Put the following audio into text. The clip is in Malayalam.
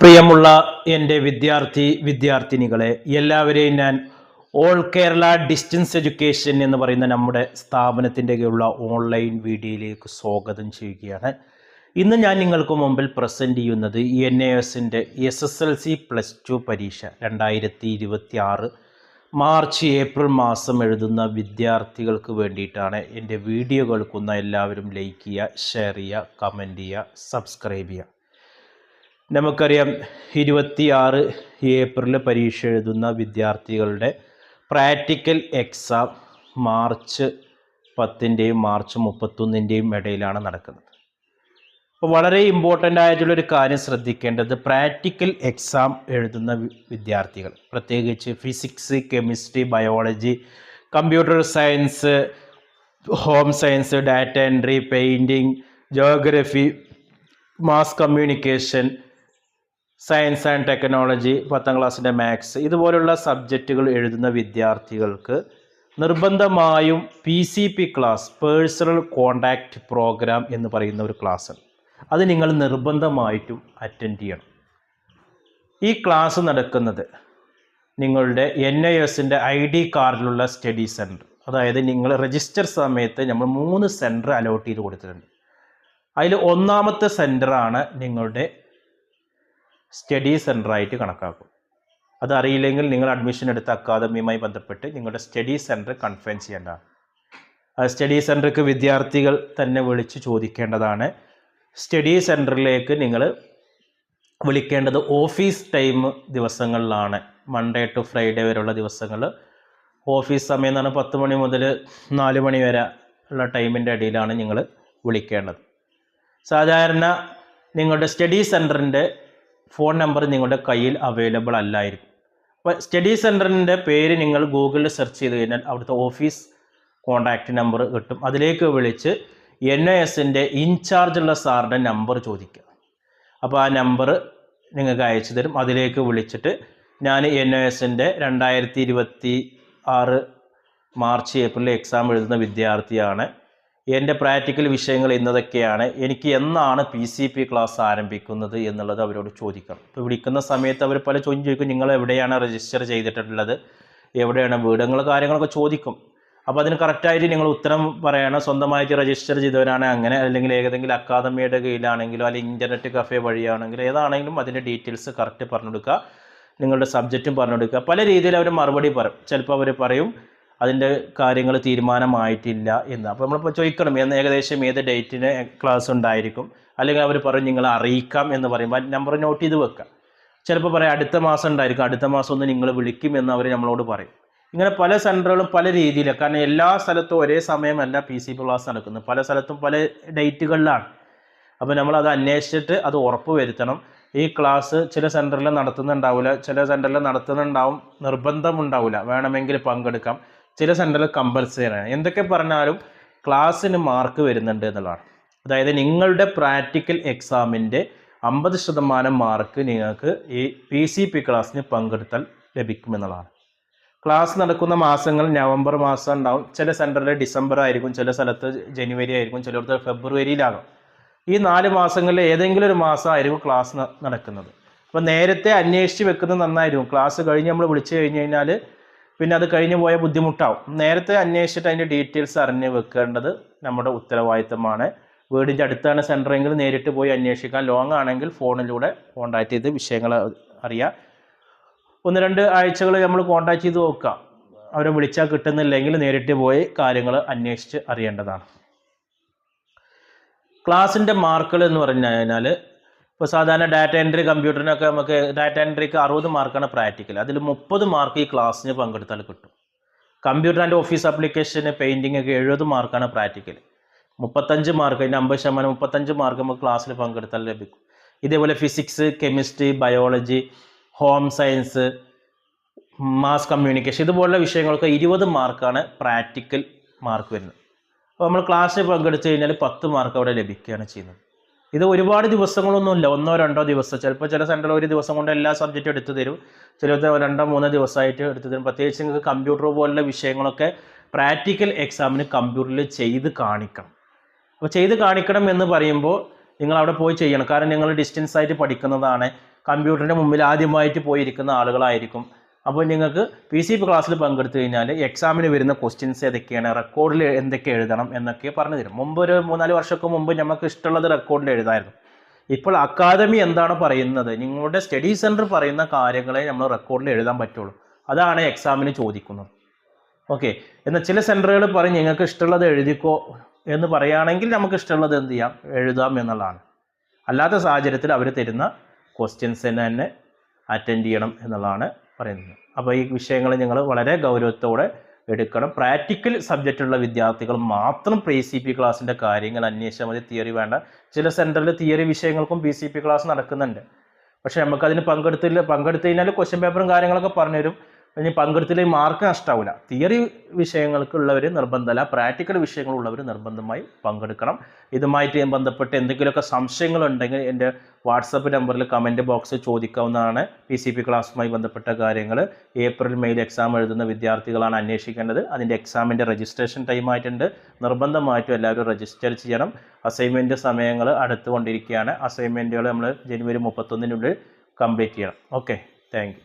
പ്രിയമുള്ള എന്റെ വിദ്യാർത്ഥി വിദ്യാർത്ഥിനികളെ എല്ലാവരെയും ഞാൻ ഓൾ കേരള ഡിസ്റ്റൻസ് എഡ്യൂക്കേഷൻ എന്ന് പറയുന്ന നമ്മുടെ സ്ഥാപനത്തിന്റെ സ്ഥാപനത്തിന്റെയുള്ള ഓൺലൈൻ വീഡിയോയിലേക്ക് സ്വാഗതം ചെയ്യുകയാണ്. ഇന്ന് ഞാൻ നിങ്ങൾക്ക് മുമ്പിൽ പ്രസന്റ് ചെയ്യുന്നത് എൻ എ എസിന്റെ S S L C plus two പരീക്ഷ രണ്ടായിരത്തി ഇരുപത്തി ആറ് മാർച്ച് ഏപ്രിൽ മാസം എഴുതുന്ന വിദ്യാർത്ഥികൾക്ക് വേണ്ടിയിട്ടാണ്. എന്റെ വീഡിയോ കേൾക്കുന്ന എല്ലാവരും ലൈക്ക് ചെയ്യുക ഷെയർ ചെയ്യുക കമന്റ് ചെയ്യുക സബ്സ്ക്രൈബ് ചെയ്യുക. നമുക്കറിയാം ഇരുപത്തിയാറ് ഏപ്രിൽ പരീക്ഷ എഴുതുന്ന വിദ്യാർത്ഥികളുടെ പ്രാക്ടിക്കൽ എക്സാം മാർച്ച് പത്തിന്റെയും മാർച്ച് മുപ്പത്തൊന്നിന്റെയും ഇടയിലാണ് നടക്കുന്നത്. അപ്പോൾ വളരെ ഇമ്പോർട്ടന്റ് ആയിട്ടുള്ളൊരു കാര്യം ശ്രദ്ധിക്കേണ്ടത് പ്രാക്ടിക്കൽ എക്സാം എഴുതുന്ന വിദ്യാർത്ഥികൾ. പ്രത്യേകിച്ച് physics chemistry biology computer science home science data entry painting geography mass communication science and technology പത്താം ക്ലാസ്സിന്റെ മാത്സ് ഇതുപോലുള്ള സബ്ജക്റ്റുകൾ എഴുതുന്ന വിദ്യാർത്ഥികൾക്ക് നിർബന്ധമായും P C P class personal contact programme എന്ന് പറയുന്ന ഒരു ക്ലാസ് അത് നിങ്ങൾ നിർബന്ധമായിട്ടും അറ്റൻഡ് ചെയ്യണം. ഈ ക്ലാസ് നടക്കുന്നത് നിങ്ങളുടെ എൻ ഐ എസിന്റെ ഐ ഡി കാർഡിലുള്ള സ്റ്റഡി സെന്റർ അതായത് നിങ്ങൾ രജിസ്റ്റർ സമയത്ത് നമ്മൾ മൂന്ന് സെന്റർ അലോട്ട് ചെയ്ത് കൊടുത്തിട്ടുണ്ട്. അതിൽ ഒന്നാമത്തെ സെന്ററാണ് നിങ്ങളുടെ സ്റ്റഡി സെന്ററായിട്ട് കണക്കാക്കും. അതറിയില്ലെങ്കിൽ നിങ്ങൾ അഡ്മിഷൻ എടുത്ത അക്കാദമിയുമായി ബന്ധപ്പെട്ട് നിങ്ങളുടെ സ്റ്റഡി സെന്റർ കൺഫേം ചെയ്യേണ്ടതാണ് ആ സ്റ്റഡി സെന്റർക്ക് വിദ്യാർത്ഥികൾ തന്നെ വിളിച്ച് ചോദിക്കേണ്ടതാണ്. സ്റ്റഡി സെന്ററിലേക്ക് നിങ്ങൾ വിളിക്കേണ്ടത് ഓഫീസ് ടൈം ദിവസങ്ങളിലാണ്. മൺഡേ ടു ഫ്രൈഡേ വരെയുള്ള ദിവസങ്ങൾ. ഓഫീസ് സമയം എന്ന് പറഞ്ഞാൽ പത്ത് മണി മുതൽ നാല് മണി വരെ ഉള്ള ടൈമിന്റെ ഇടയിലാണ് നിങ്ങൾ വിളിക്കേണ്ടത്. സാധാരണ നിങ്ങളുടെ സ്റ്റഡി സെന്ററിന്റെ ഫോൺ നമ്പർ നിങ്ങളുടെ കയ്യിൽ അവൈലബിൾ അല്ലായിരിക്കും. അപ്പോൾ സ്റ്റഡി സെന്ററിന്റെ പേര് നിങ്ങൾ ഗൂഗിളിൽ സെർച്ച് ചെയ്ത് കഴിഞ്ഞാൽ അവിടുത്തെ ഓഫീസ് കോൺടാക്റ്റ് നമ്പർ കിട്ടും. അതിലേക്ക് വിളിച്ച് എൻ ഒ എസിന്റെ ഇൻചാർജുള്ള സാറിന്റെ നമ്പർ ചോദിക്കുക. അപ്പോൾ ആ നമ്പർ നിങ്ങൾക്ക് അയച്ചു തരും. അതിലേക്ക് വിളിച്ചിട്ട് ഞാൻ എൻ ഒ എസിന്റെ രണ്ടായിരത്തി ഇരുപത്തി ആറ് മാർച്ച് ഏപ്രിൽ എക്സാം എഴുതുന്ന വിദ്യാർത്ഥിയാണ്. എന്റെ പ്രാക്ടിക്കൽ വിഷയങ്ങൾ ഇന്നതൊക്കെയാണ്. എനിക്ക് എന്നാണ് പി സി പി ക്ലാസ് ആരംഭിക്കുന്നത് എന്നുള്ളത് അവരോട് ചോദിക്കണം. ഇപ്പോൾ വിളിക്കുന്ന സമയത്ത് അവർ പല ചോദ്യം ചോദിക്കും നിങ്ങൾ എവിടെയാണ് രജിസ്റ്റർ ചെയ്തിട്ടുള്ളത്? എവിടെയാണ് വീടുകൾ കാര്യങ്ങളൊക്കെ ചോദിക്കും. അപ്പോൾ അതിന് കറക്റ്റായിട്ട് നിങ്ങൾ ഉത്തരം പറയണം. സ്വന്തമായിട്ട് രജിസ്റ്റർ ചെയ്തവരാണ് അങ്ങനെ അല്ലെങ്കിൽ ഏതെങ്കിലും അക്കാദമിയുടെ കീഴിലാണെങ്കിലോ അല്ലെങ്കിൽ ഇന്റർനെറ്റ് കഫേ വഴിയാണെങ്കിലോ ഏതാണെങ്കിലും അതിന്റെ ഡീറ്റെയിൽസ് കറക്റ്റ് പറഞ്ഞു കൊടുക്കുക നിങ്ങളുടെ സബ്ജക്റ്റും പറഞ്ഞു കൊടുക്കുക പല രീതിയിൽ അവർ മറുപടി പറയും. ചിലപ്പോൾ അവർ പറയും അതിന്റെ കാര്യങ്ങൾ തീരുമാനമായിട്ടില്ല എന്ന്. അപ്പോൾ നമ്മളിപ്പോൾ ചോദിക്കണം എന്ന് ഏകദേശം ഏത് ഡേറ്റിന് ക്ലാസ് ഉണ്ടായിരിക്കും? അല്ലെങ്കിൽ അവർ പറയും നിങ്ങൾ അറിയിക്കാം എന്ന് പറയുമ്പോൾ നമ്പർ നോട്ട് ചെയ്ത് വെക്കാം ചിലപ്പോൾ പറയാം അടുത്ത മാസം ഉണ്ടായിരിക്കും. അടുത്ത മാസം ഒന്ന് നിങ്ങൾ വിളിക്കും എന്ന് അവർ നമ്മളോട് പറയും. ഇങ്ങനെ പല സെന്ററുകളും പല രീതിയിലാണ് കാരണം എല്ലാ സ്ഥലത്തും ഒരേ സമയമല്ല പി സി പി ക്ലാസ് നടക്കുന്നത്. പല സ്ഥലത്തും പല ഡേറ്റുകളിലാണ്. അപ്പോൾ നമ്മൾ അത് അന്വേഷിച്ചിട്ട് അത് ഉറപ്പ് വരുത്തണം. ഈ ക്ലാസ് ചില സെന്ററിൽ നടത്തുന്നുണ്ടാവില്ല ചില സെന്ററിൽ നടത്തുന്നുണ്ടാവും നിർബന്ധമുണ്ടാവില്ല വേണമെങ്കിൽ പങ്കെടുക്കാം. ചില സെന്ററിൽ കമ്പൽസറിയാണ് എന്തൊക്കെ പറഞ്ഞാലും ക്ലാസ്സിന് മാർക്ക് വരുന്നുണ്ട് എന്നുള്ളതാണ്. അതായത് നിങ്ങളുടെ പ്രാക്ടിക്കൽ എക്സാമിന്റെ അമ്പത് ശതമാനം മാർക്ക് നിങ്ങൾക്ക് ഈ പി സി പി ക്ലാസ്സിന് പങ്കെടുത്താൽ ലഭിക്കുമെന്നുള്ളതാണ് ക്ലാസ് നടക്കുന്ന മാസങ്ങൾ നവംബർ മാസം ഉണ്ടാവും. ചില സെന്ററിൽ ഡിസംബർ ആയിരിക്കും ചില സ്ഥലത്ത് ജനുവരി ആയിരിക്കും ചിലയിടത്ത് ഫെബ്രുവരിയിലാകും. ഈ നാല് മാസങ്ങളിൽ ഏതെങ്കിലും ഒരു മാസമായിരിക്കും ക്ലാസ് നടക്കുന്നത്. അപ്പോൾ നേരത്തെ അന്വേഷിച്ച് വെക്കുന്നത് നന്നായിരിക്കും. ക്ലാസ് കഴിഞ്ഞ് നമ്മൾ വിളിച്ചു കഴിഞ്ഞ് കഴിഞ്ഞാൽ പിന്നെ അത് കഴിഞ്ഞു പോയ ബുദ്ധിമുട്ടാവും. നേരത്തെ അന്വേഷിച്ചിട്ട് അതിന്റെ ഡീറ്റെയിൽസ് അറിഞ്ഞ് വെക്കേണ്ടത് നമ്മുടെ ഉത്തരവാദിത്തമാണ്. വീടിന്റെ അടുത്താണ് സെന്ററെങ്കിൽ നേരിട്ട് പോയി അന്വേഷിക്കാം. ലോങ് ആണെങ്കിൽ ഫോണിലൂടെ കോൺടാക്ട് ചെയ്ത് വിഷയങ്ങൾ അറിയാം. ഒന്ന് രണ്ട് ആഴ്ചകൾ നമ്മൾ കോൺടാക്ട് ചെയ്ത് നോക്കുക അവരെ വിളിച്ചാൽ കിട്ടുന്നില്ലെങ്കിൽ നേരിട്ട് പോയി കാര്യങ്ങൾ അന്വേഷിച്ച് അറിയേണ്ടതാണ്. ക്ലാസ്സിന്റെ മാർക്കുകൾ എന്ന് പറഞ്ഞു കഴിഞ്ഞാൽ ഇപ്പോൾ സാധാരണ ഡാറ്റ എൻട്രി കമ്പ്യൂട്ടറിനൊക്കെ നമുക്ക് ഡാറ്റ എൻട്രിക്ക് അറുപത് മാർക്കാണ് പ്രാക്ടിക്കൽ അതിൽ മുപ്പത് മാർക്ക് ഈ ക്ലാസ്സിന് പങ്കെടുത്താൽ കിട്ടും. കമ്പ്യൂട്ടർ ആൻഡ് ഓഫീസ് ആപ്ലിക്കേഷന് പെയിന്റിംഗ് ഒക്കെ എഴുപത് മാർക്കാണ് പ്രാക്ടിക്കൽ മുപ്പത്തഞ്ച് മാർക്ക് അതിന്റെ അമ്പത് ശതമാനം മുപ്പത്തഞ്ച് മാർക്ക് നമുക്ക് ക്ലാസ്സിൽ പങ്കെടുത്താൽ ലഭിക്കും. ഇതേപോലെ physics chemistry biology home science mass communication ഇതുപോലുള്ള വിഷയങ്ങൾക്ക് ഇരുപത് മാർക്കാണ് പ്രാക്ടിക്കൽ മാർക്ക് വരുന്നത്. അപ്പോൾ നമ്മൾ ക്ലാസ്സിൽ പങ്കെടുത്തു കഴിഞ്ഞാൽ പത്ത് മാർക്ക് അവിടെ ലഭിക്കുകയാണ് ചെയ്യുന്നത്. ഇത് ഒരുപാട് ദിവസങ്ങളൊന്നുമില്ല. ഒന്നോ രണ്ടോ ദിവസം. ചിലപ്പോൾ ചില സെന്ററിൽ ഒരു ദിവസം കൊണ്ട് എല്ലാ സബ്ജക്റ്റും എടുത്തു തരും. ചിലത് രണ്ടോ മൂന്നോ ദിവസമായിട്ട് എടുത്തു തരും. പ്രത്യേകിച്ച് നിങ്ങൾക്ക് കമ്പ്യൂട്ടർ പോലുള്ള വിഷയങ്ങളൊക്കെ പ്രാക്ടിക്കൽ എക്സാമിന് കമ്പ്യൂട്ടറിൽ ചെയ്ത് കാണിക്കണം. അപ്പോൾ ചെയ്ത് കാണിക്കണം എന്ന് പറയുമ്പോൾ നിങ്ങൾ അവിടെ പോയി ചെയ്യണം. കാരണം നിങ്ങൾ ഡിസ്റ്റൻസ് ആയിട്ട് പഠിക്കുന്നതാണ്. കമ്പ്യൂട്ടറിന്റെ മുമ്പിൽ ആദ്യമായിട്ട് പോയിരിക്കുന്ന ആളുകളായിരിക്കും. അപ്പോൾ നിങ്ങൾക്ക് പി സി പി ക്ലാസ്സിൽ പങ്കെടുത്തു കഴിഞ്ഞാൽ എക്സാമിന് വരുന്ന ക്വസ്റ്റ്യൻസ് ഏതൊക്കെയാണ്? റെക്കോർഡിൽ എന്തൊക്കെ എഴുതണം എന്നൊക്കെ പറഞ്ഞു തരും. മുമ്പ് ഒരു മൂന്നാൽ വർഷമൊക്കെ മുമ്പ് നമുക്ക് ഇഷ്ടമുള്ളത് റെക്കോർഡിൽ എഴുതായിരുന്നു. ഇപ്പോൾ അക്കാദമി എന്താണ് പറയുന്നത്? നിങ്ങളുടെ സ്റ്റഡി സെന്റർ പറയുന്ന കാര്യങ്ങളെ നമ്മൾ റെക്കോർഡിൽ എഴുതാൻ പറ്റുള്ളൂ. അതാണ് എക്സാമിന് ചോദിക്കുന്നത്. ഓക്കെ എന്നാൽ ചില സെന്ററുകൾ പറയും നിങ്ങൾക്ക് ഇഷ്ടമുള്ളത് എഴുതിക്കോ എന്ന് പറയുകയാണെങ്കിൽ നമുക്ക് ഇഷ്ടമുള്ളത് എന്ത് ചെയ്യാം? എഴുതാം എന്നുള്ളതാണ്. അല്ലാത്ത സാഹചര്യത്തിൽ അവർ തരുന്ന ക്വസ്റ്റ്യൻസിനെ തന്നെ അറ്റൻഡ് ചെയ്യണം എന്നുള്ളതാണ് പറയുന്നത്. അപ്പോൾ ഈ വിഷയങ്ങൾ ഞങ്ങൾ വളരെ ഗൗരവത്തോടെ എടുക്കണം. പ്രാക്ടിക്കൽ സബ്ജക്റ്റുള്ള വിദ്യാർത്ഥികൾ മാത്രം പി സി പി ക്ലാസ്സിന്റെ കാര്യങ്ങൾ അന്വേഷിച്ചാൽ മതി. തിയറി വേണ്ട. ചില സെന്ററിൽ തിയറി വിഷയങ്ങൾക്കും പി സി പി ക്ലാസ് നടക്കുന്നുണ്ട്. പക്ഷേ നമുക്കതിന് പങ്കെടുത്തില്ല. പങ്കെടുത്തു കഴിഞ്ഞാൽ ക്വസ്റ്റ്യൻ പേപ്പറും കാര്യങ്ങളൊക്കെ പറഞ്ഞു പറഞ്ഞുതരും. ഇനി പങ്കെടുത്തില്ലെങ്കിൽ മാർക്ക് നഷ്ടാവില്ല തിയറി വിഷയങ്ങൾക്കുള്ളവർ നിർബന്ധമല്ല. പ്രാക്ടിക്കൽ വിഷയങ്ങളുള്ളവർ നിർബന്ധമായി പങ്കെടുക്കണം. ഇതുമായിട്ട് ബന്ധപ്പെട്ട് എന്തെങ്കിലുമൊക്കെ സംശയങ്ങളുണ്ടെങ്കിൽ എന്റെ വാട്സപ്പ് നമ്പറിൽ കമന്റ് ബോക്സിൽ ചോദിക്കാവുന്നതാണ് പി സി പി ക്ലാസ്സുമായി ബന്ധപ്പെട്ട കാര്യങ്ങൾ ഏപ്രിൽ മെയിൽ എക്സാം എഴുതുന്ന വിദ്യാർത്ഥികളാണ് അന്വേഷിക്കേണ്ടത്. അതിന്റെ എക്സാമിന്റെ രജിസ്ട്രേഷൻ ടൈമായിട്ടുണ്ട് നിർബന്ധമായിട്ടും എല്ലാവരും രജിസ്റ്റർ ചെയ്യണം. അസൈൻമെന്റ് സമയങ്ങൾ അടുത്തുകൊണ്ടിരിക്കുകയാണ്. അസൈൻമെന്റുകൾ നമ്മൾ ജനുവരി മുപ്പത്തൊന്നിനുള്ളിൽ കംപ്ലീറ്റ് ചെയ്യണം. Okay thank